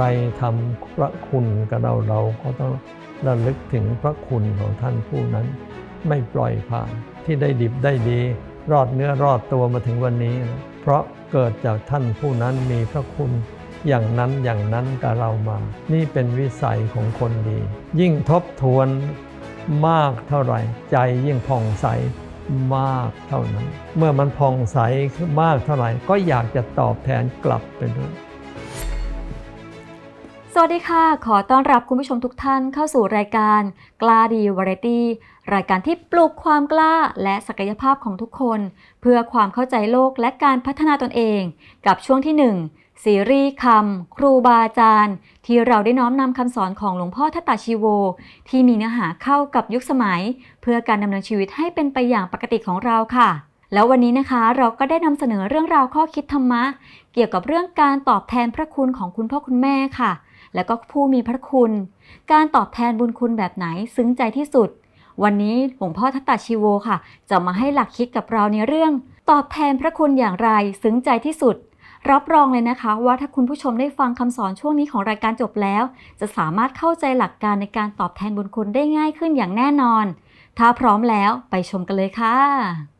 รทำพระคุณกับเราเราก็ต้องระลึกถึงพระคุณของท่านผู้นั้น ไม่ปล่อยผ่านที่ได้ดิบได้ดี รอดเนื้อรอดตัวมาถึงวันนี้ เพราะเกิดจากท่านผู้นั้นมีพระคุณอย่างนั้นอย่างนั้นกับเรามา นี่เป็นวิสัยของคนดี ยิ่งทบทวนมากเท่าไหร่ ใจยิ่งผ่องใสมากเท่านั้น เมื่อมันผ่องใสมากเท่าไหร่ ก็อยากจะตอบแทนกลับไปด้วย วัสดีค่ะ ขอต้อนรับคุณผู้ชมทุกท่านเข้าสู่รายการกล้าดีวาไรตี้ รายการที่ปลุกความกล้าและศักยภาพของทุกคน เพื่อความเข้าใจโลกและการพัฒนาตนเอง กับช่วงที่ 1 ซีรีส์คำครูบาอาจารย์ ที่เราได้น้อมนำคำสอนของหลวงพ่อทัตตาชีโว ที่มีเนื้อหาเข้ากับยุคสมัย เพื่อการดำเนินชีวิตให้เป็นไปอย่างปกติของเราค่ะแล้ววันนี้นะคะเราก็ได้นำเสนอเรื่องราวข้อคิดธรรมะ เกี่ยวกับเรื่องการตอบแทนพระคุณของคุณพ่อคุณแม่ค่ะ และก็ผู้มีพระคุณ การตอบแทนบุญคุณแบบไหนซึ้งใจที่สุด วันนี้หลวงพ่อทัตตาชีโวค่ะ จะมาให้หลักคิดกับเราในเรื่อง ตอบแทนพระคุณอย่างไรซึ้งใจที่สุด รับรองเลยนะคะ ว่าถ้าคุณผู้ชมได้ฟังคำสอนช่วงนี้ของรายการจบแล้ว จะสามารถเข้าใจหลักการในการตอบแทนบุญคุณได้ง่ายขึ้นอย่างแน่นอน ถ้าพร้อมแล้วไปชมกันเลยค่ะ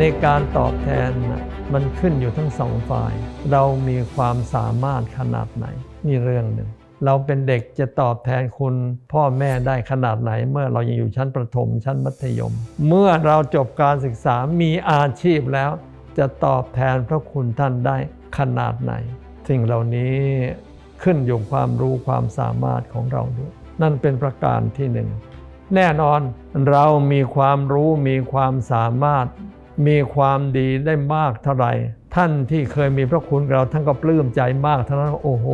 ในการตอบแทนมันขึ้นอยู่ทั้งสองฝ่าย เรามีความสามารถขนาดไหนนี่เรื่องหนึ่งเราเป็นเด็กจะตอบแทนคุณพ่อแม่ได้ขนาดไหน เมื่อเรายังอยู่ชั้นประถมชั้นมัธยม เมื่อเราจบการศึกษามีอาชีพแล้ว จะตอบแทนพระคุณท่านได้ขนาดไหน สิ่งเหล่านี้ขึ้นอยู่ความรู้ความสามารถของเราด้วยนั่นเป็นประการที่หนึ่งแน่นอนเรามีความรู้มีความสามารถ มีความดีได้มากเท่าไหร่ ท่านที่เคยมีพระคุณกับเราท่านก็ปลื้มใจมากเท่านั้นโอ้โห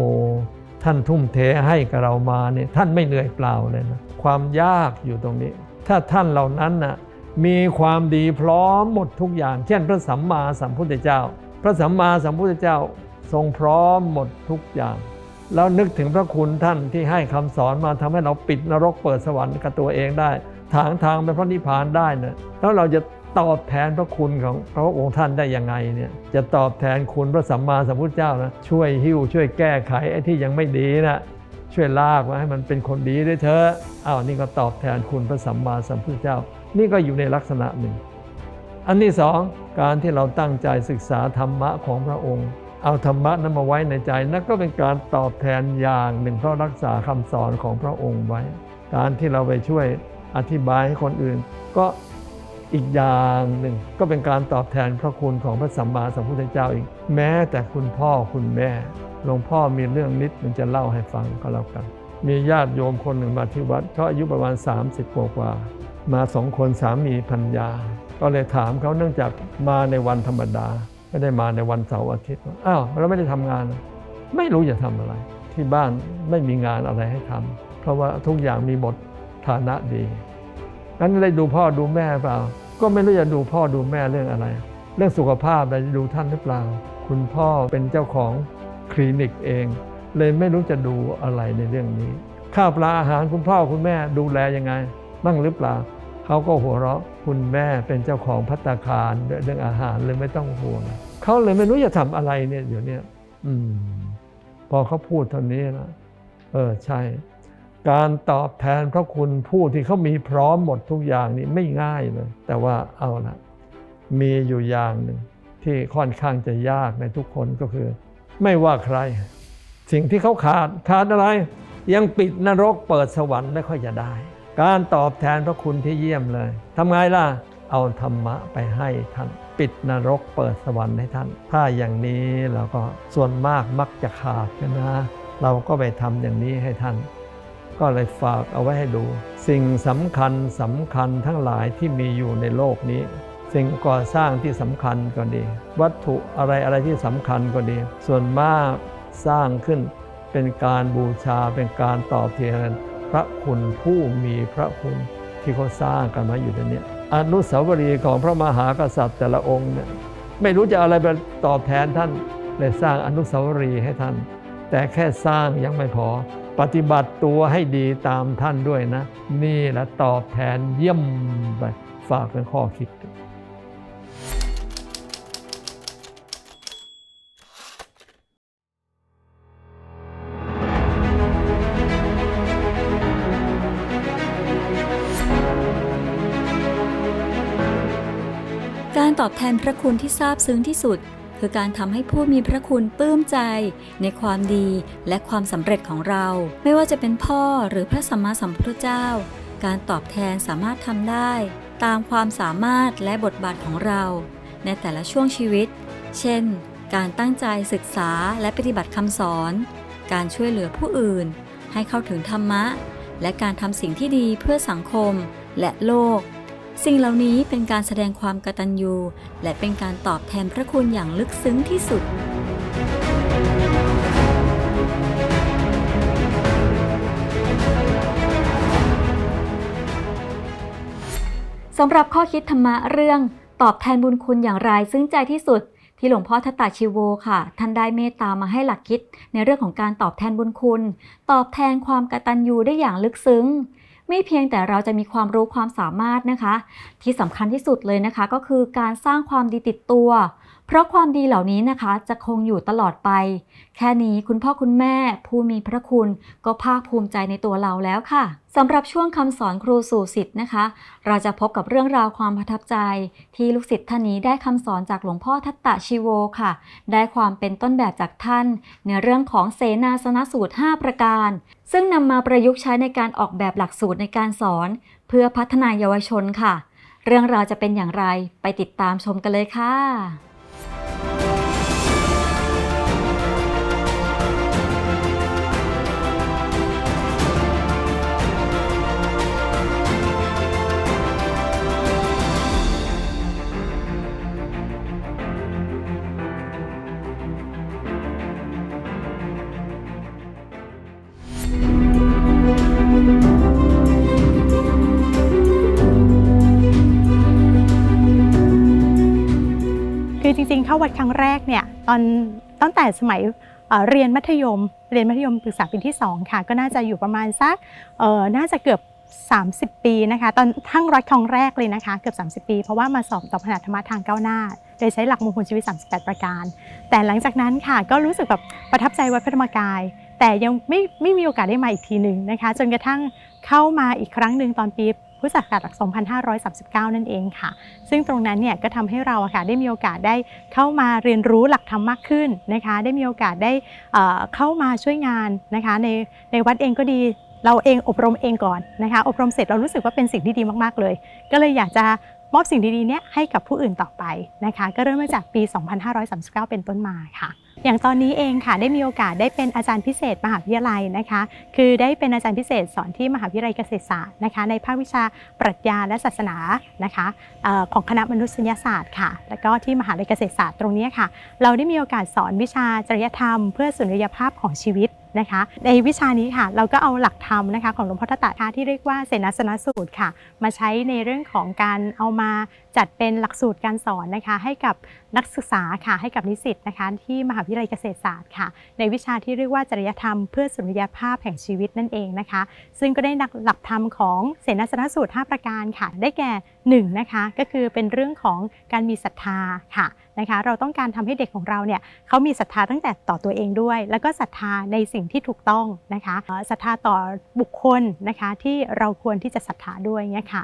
ท่านทุ่มเทให้กับเรามาเนี่ยท่านไม่เหนื่อยเปล่าเลยนะความยากอยู่ตรงนี้ ถ้าท่านเหล่านั้นน่ะมีความดีพร้อมหมดทุกอย่าง เช่น พระสัมมาสัมพุทธเจ้า พระสัมมาสัมพุทธเจ้าทรงพร้อมหมดทุกอย่าง แล้วนึกถึงพระคุณท่านที่ให้คำสอนมาทำให้เราปิดนรกเปิดสวรรค์กับตัวเองได้ ทางทางไปพระนิพพานได้เนี่ยแล้วเราจะ ตอบแทนพระคุณของพระองค์ท่านได้ยังไงเนี่ยจะตอบแทนคุณพระสัมมาสัมพุทธเจ้านะช่วยหิ้วช่วยแก้ไขไอ้ที่ยังไม่ดีนะช่วยลากมาให้มันเป็นคนดีด้วยเถอะอ้าวนี่ก็ตอบแทนคุณพระสัมมาสัมพุทธเจ้า นี่ก็อยู่ในลักษณะหนึ่ง อันที่สองการที่เราตั้งใจศึกษาธรรมะของพระองค์ เอาธรรมะนั้นมาไว้ในใจนั่นก็เป็นการตอบแทนอย่างหนึ่งเพราะรักษาคำสอนของพระองค์ไว้ การที่เราไปช่วยอธิบายให้คนอื่น ก็ อีกอย่างหนึ่งก็เป็นการตอบแทนพระคุณของพระสัมมาสัมพุทธเจ้าอีก แม้แต่คุณพ่อคุณแม่หลวงพ่อมีเรื่องนิดมันจะเล่าให้ฟังก็แล้วกัน มีญาติโยมคนหนึ่งมาที่วัดเขาอายุประมาณ 30กว่ากว่า มาสองคนสามีพัญญาก็เลยถามเขาเนื่องจากมาในวันธรรมดา ไม่ได้มาในวันเสาร์อาทิตย์อ้าวเราไม่ได้ทำงาน ไม่รู้จะทำอะไร ที่บ้านไม่มีงานอะไรให้ทำเพราะว่าทุกอย่างมีหมดฐานะดีงั้นเลยดูพ่อดูแม่เปล่า ก็ไม่รู้จะดูพ่อดูแม่เรื่องอะไร เรื่องสุขภาพอะไรจะดูท่านหรือเปล่า คุณพ่อเป็นเจ้าของคลินิกเอง เลยไม่รู้จะดูอะไรในเรื่องนี้ ข้าวปลาอาหารคุณพ่อคุณแม่ดูแลยังไงบ้างหรือเปล่าเขาก็หัวเราะคุณแม่เป็นเจ้าของพัตตาคารเรื่องอาหารเลยไม่ต้องห่วงเขาเลยไม่รู้จะทำอะไรเนี่ยเดี๋ยวนี้อืมพอเขาพูดเท่านี้นะเออใช่ การตอบแทนพระคุณผู้ที่เขามีพร้อมหมดทุกอย่างนี่ไม่ง่ายเลย แต่ว่าเอาละมีอยู่อย่างหนึ่งที่ค่อนข้างจะยากในทุกคนก็คือ ไม่ว่าใคร สิ่งที่เขาขาดขาดอะไร ยังปิดนรกเปิดสวรรค์ไม่ค่อยจะได้ การตอบแทนพระคุณที่เยี่ยมเลยทำไงล่ะเอาธรรมะไปให้ท่าน ปิดนรกเปิดสวรรค์ให้ท่าน ถ้าอย่างนี้เราก็ส่วนมากมักจะขาดกันนะ เราก็ไปทำอย่างนี้ให้ท่าน ก็เลยฝากเอาไว้ให้ดู สิ่งสำคัญสำคัญทั้งหลายที่มีอยู่ในโลกนี้ สิ่งก่อสร้างที่สำคัญก็ดี วัตถุอะไรอะไรที่สำคัญก็ดี ส่วนมากสร้างขึ้นเป็นการบูชาเป็นการตอบแทนพระคุณผู้มีพระคุณที่เขาสร้างกันมาอยู่ในนี้อนุสาวรีย์ของพระมหากษัตริย์แต่ละองค์เนี่ยไม่รู้จะอะไรไปตอบแทนท่านเลยสร้างอนุสาวรีย์ให้ท่าน แต่แค่สร้างยังไม่พอ ปฏิบัติตัวให้ดีตามท่านด้วยนะ นี่แหละตอบแทนเยี่ยมไปฝากเป็นข้อคิดการตอบแทนพระคุณที่ซาบซึ้งที่สุด คือการทำให้ผู้มีพระคุณปลื้มใจ ในความดีและความสำเร็จของเรา ไม่ว่าจะเป็นพ่อหรือพระสัมมาสัมพุทธเจ้า การตอบแทนสามารถทำได้ ตามความสามารถและบทบาทของเรา ในแต่ละช่วงชีวิต เช่น การตั้งใจศึกษาและปฏิบัติคำสอน การช่วยเหลือผู้อื่น ให้เข้าถึงธรรมะ และการทำสิ่งที่ดีเพื่อสังคมและโลก สิ่งเหล่านี้เป็นการแสดงความกตัญญู และเป็นการตอบแทนพระคุณอย่างลึกซึ้งที่สุด สำหรับข้อคิดธรรมะเรื่อง ตอบแทนบุญคุณอย่างไรซึ้งใจที่สุด ที่หลวงพ่อทัตตาชิโวค่ะ ท่านได้เมตตามาให้หลักคิด ในเรื่องของการตอบแทนบุญคุณ ตอบแทนความกตัญญูได้อย่างลึกซึ้ง ไม่เพียงแต่เราจะมีความรู้ความสามารถนะคะ ที่สำคัญที่สุดเลยนะคะ ก็คือการสร้างความดีติดตัว เพราะความดีเหล่านี้นะคะจะคงอยู่ตลอดไป แค่นี้คุณพ่อคุณแม่ผู้มีพระคุณก็ภาคภูมิใจในตัวเราแล้วค่ะสำหรับช่วงคำสอนครูสู่สิทธิ์นะคะ เราจะพบกับเรื่องราวความประทับใจ ที่ลูกศิษย์ท่านนี้ได้คำสอนจากหลวงพ่อทัตตะชิโวค่ะ ได้ความเป็นต้นแบบจากท่าน ในเรื่องของเสนาสนสูตร 5 ประการ ซึ่งนำมาประยุกต์ใช้ในการออกแบบหลักสูตรในการสอน เพื่อพัฒนายาวชนค่ะ เรื่องราวจะเป็นอย่างไรไปติดตามชมกันเลยค่ะ เข้าวัดครั้งแรกเนี่ยตอนตั้งแต่สมัยเรียนมัธยม เรียนมัธยมศึกษาปีที่ 2 ค่ะ ก็น่าจะอยู่ประมาณสักน่าจะเกือบ 30 ปีนะคะ ตอนทั้งรัฐครั้งแรกเลยนะคะ เกือบ 30 ปี เพราะว่ามาสอบต่อขนาธรรมทางก้าวหน้าโดยใช้หลักมงคลชีวิต 38 ประการ แต่หลังจากนั้นค่ะก็รู้สึกแบบประทับใจวัดพระธรรมกาย แต่ยังไม่ไม่มีโอกาสได้มาอีกทีหนึ่งนะคะ จนกระทั่งเข้ามาอีกครั้งหนึ่งตอนปี พุทธศักราช 2539 นั่นเองค่ะ ซึ่งตรงนั้นเนี่ยก็ทำให้เราค่ะได้มีโอกาสได้เข้ามาเรียนรู้หลักธรรมมากขึ้นนะคะ ได้มีโอกาสได้เอ่อเข้ามาช่วยงานนะคะในในวัดเองก็ดีเราเองอบรมเองก่อนนะคะ อบรมเสร็จเรารู้สึกว่าเป็นสิ่งที่ดีมากๆเลย ก็เลยอยากจะมอบสิ่งดีๆเนี้ยให้กับผู้อื่นต่อไปนะคะ ก็เริ่มมาจากปี 2539 เป็นต้นมาค่ะ อย่างตอนนี้เองค่ะได้มีโอกาสได้เป็นอาจารย์พิเศษมหาวิทยาลัยนะคะ คือได้เป็นอาจารย์พิเศษสอนที่มหาวิทยาลัยเกษตรศาสตร์นะคะ ในภาควิชาปรัชญาและศาสนานะคะออของคณะมนุษยศาสตร์ค่ะ แล้วก็ที่มหาวิทยาลัยเกษตรศาสตร์ตรงนี้ค่ะ เราได้มีโอกาสสอนวิชาจริยธรรม เพื่อสุนทรียภาพของชีวิต นะคะ ในวิชานี้ค่ะ เราก็เอาหลักธรรมนะคะของหลวงพ่อทัตตะที่เรียกว่าเสนาสนสูตรค่ะ มาใช้ในเรื่องของการเอามาจัดเป็นหลักสูตรการสอนนะคะ ให้กับนักศึกษาค่ะให้กับนิสิตนะคะที่มหาวิทยาลัยเกษตรศาสตร์ค่ะ ในวิชาที่เรียกว่าจริยธรรมเพื่อสุรียภาพแห่งชีวิตนั่นเองนะคะ ซึ่งก็ได้นักหลักธรรมของเสนาสนสูตร 5 ประการค่ะ ได้แก่1นะคะก็คือเป็นเรื่องของการมีศรัทธาค่ะ นะคะ เราต้องการทำให้เด็กของเราเนี่ยเขามีศรัทธาตั้งแต่ต่อตัวเองด้วย แล้วก็ศรัทธาในสิ่งที่ถูกต้องนะคะศรัทธาต่อบุคคลนะคะที่เราควรที่จะศรัทธาด้วยเนี่ยค่ะ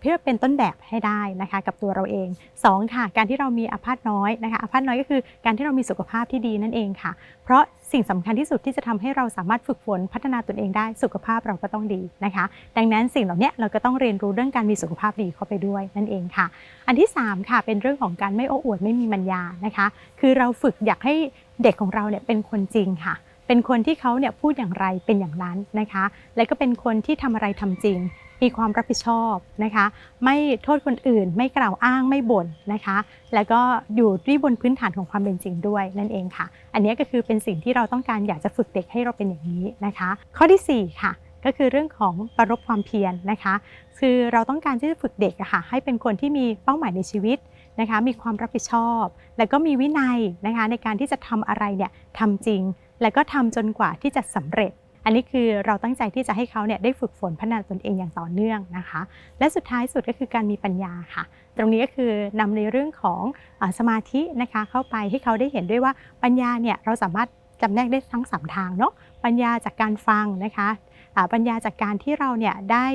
เพื่อเป็นต้นแบบให้ได้นะคะกับตัวเราเองสองค่ะ การที่เรามีอาพาธน้อยนะคะอาพาธน้อยก็คือการที่เรามีสุขภาพที่ดีนั่นเองค่ะ เพราะสิ่งสำคัญที่สุดที่จะทำให้เราสามารถฝึกฝนพัฒนาตนเองได้สุขภาพเราก็ต้องดีนะคะ ดังนั้นสิ่งเหล่านี้เราก็ต้องเรียนรู้เรื่องการมีสุขภาพดีเข้าไปด้วยนั่นเองค่ะ อันที่ 3 ค่ะเป็นเรื่องของการไม่โอ้อวดไม่มีมัญญานะคะ คือเราฝึกอยากให้เด็กของเราเนี่ยเป็นคนจริงค่ะเป็นคนที่เขาเนี่ยพูดอย่างไรเป็นอย่างนั้นนะคะ และก็เป็นคนที่ทำอะไรทำจริง มีความรับผิดชอบนะคะ ไม่โทษคนอื่น ไม่กล่าวอ้างไม่บ่นนะคะ แล้วก็อยู่ที่บนพื้นฐานของความเป็นจริงด้วยนั่นเองค่ะ อันนี้ก็คือเป็นสิ่งที่เราต้องการอยากจะฝึกเด็กให้เราเป็นอย่างนี้นะคะ ข้อที่ 4 ค่ะก็คือเรื่องของประรบความเพียรนะคะ คือเราต้องการที่จะฝึกเด็กอะค่ะให้เป็นคนที่มีเป้าหมายในชีวิตนะคะ มีความรับผิดชอบ แล้วก็มีวินัยนะคะในการที่จะทำอะไรเนี่ยทำจริง แล้วก็ทำจนกว่าที่จะสำเร็จ อันนี้คือเราตั้งใจที่จะให้เขาเนี่ยได้ฝึกฝนพัฒนาตนเองอย่างต่อเนื่องนะคะ และสุดท้ายสุดก็คือการมีปัญญาค่ะ ตรงนี้ก็คือนำในเรื่องของอสมาธินะคะเข้าไปให้เขาได้เห็นด้วยว่าปัญญาเนี่ยเราสามารถจำแนกได้ทั้งสามทางเนาะปัญญาจากการฟังนะคะปัญญาจากการที่เราเนี่ยได้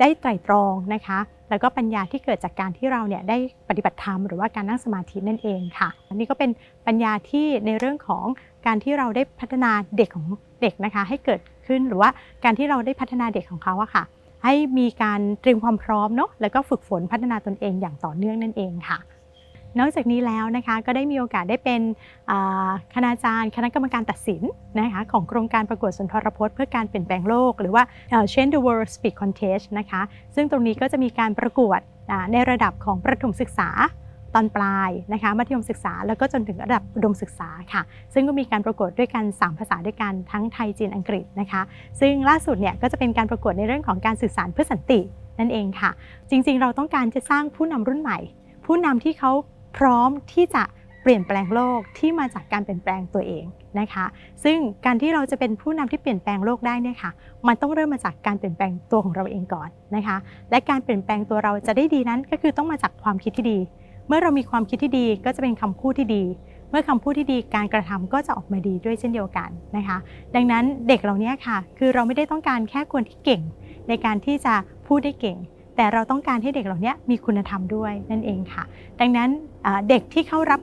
ได้ไตรตรองนะคะ แล้วก็ปัญญาที่เกิดจากการที่เราเนี่ยได้ปฏิบัติธรรมหรือว่าการนั่งสมาธินั่นเองค่ะ อันนี้ก็เป็นปัญญาที่ในเรื่องของ การที่เราได้พัฒนาเด็กของเด็กนะคะ ให้เกิดขึ้นหรือว่าการที่เราได้พัฒนาเด็กของเขาอะค่ะ ให้มีการเตรียมความพร้อมเนาะแล้วก็ฝึกฝนพัฒนาตนเองอย่างต่อเนื่องนั่นเองค่ะ นอกจากนี้แล้วนะคะก็ได้มีโอกาสได้เป็นคณาจารย์ คณะกรรมการตัดสินนะคะของโครงการประกวดสุนทรพจน์เพื่อการเปลี่ยนแปลงโลก หรือว่าเอ่อ Change the World Speak Contest นะคะซึ่งตรงนี้ก็จะมีการประกวดในระดับของประถมศึกษา ตอนปลายนะคะมัธยมศึกษาแล้วก็จนถึงระดับอุดมศึกษาค่ะ ซึ่งก็มีการประกวดด้วยกัน 3 ภาษาด้วยกันทั้งไทยจีนอังกฤษนะคะ ซึ่งล่าสุดเนี่ยก็จะเป็นการประกวดในเรื่องของการสื่อสารเพื่อสันตินั่นเองค่ะ จริงๆ เราต้องการจะสร้างผู้นำรุ่นใหม่ ผู้นำที่เขาพร้อมที่จะเปลี่ยนแปลงโลกที่มาจากการเปลี่ยนแปลงตัวเองนะคะ ซึ่งการที่เราจะเป็นผู้นำที่เปลี่ยนแปลงโลกได้เนี่ยค่ะ มันต้องเริ่มมาจากการเปลี่ยนแปลงตัวของเราเองก่อนนะคะ และการเปลี่ยนแปลงตัวเราจะได้ดีนั้นก็คือต้องมาจากความคิดที่ดี เมื่อเรามีความคิดที่ดีก็จะเป็นคำพูดที่ดี เมื่อคำพูดที่ดีการกระทำก็จะออกมาดีด้วยเช่นเดียวกันนะคะ ดังนั้นเด็กเหล่านี้ค่ะ คือเราไม่ได้ต้องการแค่คนที่เก่ง ในการที่จะพูดได้เก่ง แต่เราต้องการให้เด็กเหล่านี้มีคุณธรรมด้วยนั่นเองค่ะ ดังนั้นเด็กที่เข้ารับ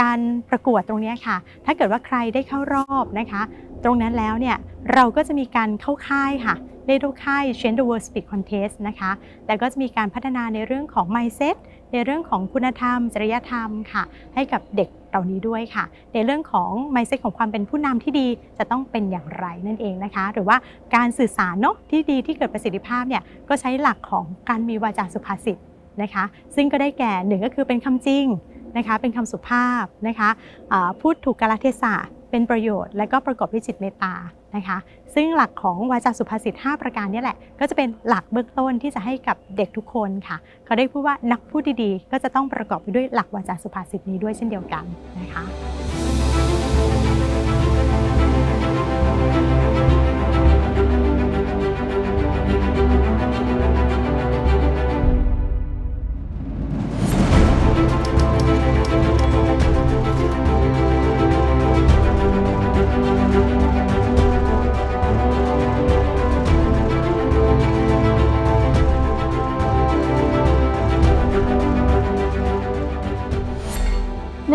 การประกวดตรงนี้ค่ะ ถ้าเกิดว่าใครได้เข้ารอบนะคะ ตรงนั้นแล้วเนี่ยเราก็จะมีการเข้าค่ายค่ะเรียกว่าค่าย Change the World Speak Contest นะคะแล้วก็จะมีการพัฒนาในเรื่องของ mindset ในเรื่องของคุณธรรม จริยธรรมค่ะ ให้กับเด็กเหล่านี้ด้วยค่ะ ในเรื่องของ mindset ของความเป็นผู้นำที่ดีจะต้องเป็นอย่างไรนั่นเองนะคะ หรือว่าการสื่อสารเนาะที่ดีที่เกิดประสิทธิภาพเนี่ยก็ใช้หลักของการมีวาจาสุภาษิตนะคะ ซึ่งก็ได้แก่หนึ่งก็คือเป็นคำจริงนะคะ เป็นคำสุภาพนะคะพูดถูกกาลเทศะ เป็นประโยชน์และก็ประกอบด้วยจิตเมตตานะคะ ซึ่งหลักของวาจาสุภาษิต 5 ประการนี้แหละ ก็จะเป็นหลักเบื้องต้นที่จะให้กับเด็กทุกคนค่ะ เขาได้พูดว่านักพูดดีๆ ก็จะต้องประกอบไปด้วยหลักวาจาสุภาษิตนี้ด้วยเช่นเดียวกันนะคะ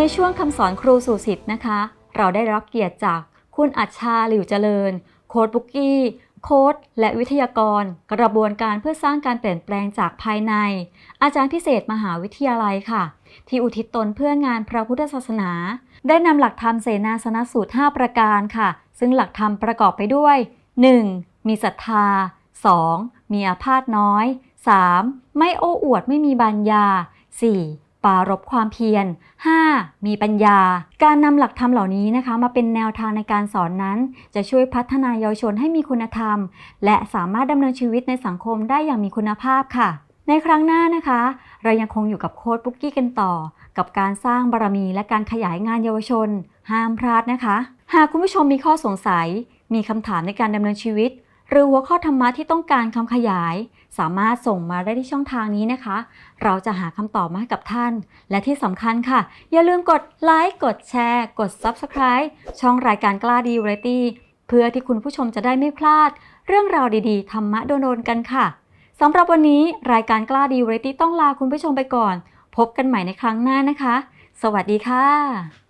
ในช่วงคำสอนครูสู่สิทธิ์นะคะ เราได้รับเกียรติจากคุณอัชชาหลิวเจริญ โค้ดบุกกี้ โค้ดและวิทยากร กระบวนการเพื่อสร้างการเปลี่ยนแปลงจากภายใน อาจารย์พิเศษมหาวิทยาลัยค่ะ ที่อุทิศตนเพื่องานพระพุทธศาสนา ได้นำหลักธรรมเสนาสนสูตร 5 ประการค่ะ ซึ่งหลักธรรมประกอบไปด้วย 1. มีศรัทธา 2. มีอาพาธน้อย 3. ไม่โอ้อวดไม่มีบัญญา 4. ปารบความเพียร 5. มีปัญญา การนำหลักธรรมเหล่านี้นะคะ มาเป็นแนวทางในการสอนนั้น จะช่วยพัฒนายาวชนให้มีคุณธรรม และสามารถดำเนินชีวิตในสังคมได้อย่างมีคุณภาพค่ะ ในครั้งหน้านะคะ เรายังคงอยู่กับโค้ดปุ๊กกี้กันต่อ กับการสร้างบารมีและการขยายงานเยาวชน ห้ามพลาดนะคะ หากคุณผู้ชมมีข้อสงสัย มีคำถามในการดำเนินชีวิต หรือหัวข้อธรรมะที่ต้องการคำขยาย สามารถส่งมาได้ที่ช่องทางนี้นะคะ เราจะหาคำตอบมาให้กับท่าน และที่สำคัญค่ะ อย่าลืมกดไลค์กดแชร์ กด Subscribe ช่องรายการกล้าดีวรตี้เพื่อที่คุณผู้ชมจะได้ไม่พลาด เรื่องราวดีๆ ธรรมะโดนๆกันค่ะสำหรับวันนี้รายการกล้าดีวรตี้ต้องลาคุณผู้ชมไปก่อน พบกันใหม่ในครั้งหน้านะคะ สวัสดีค่ะ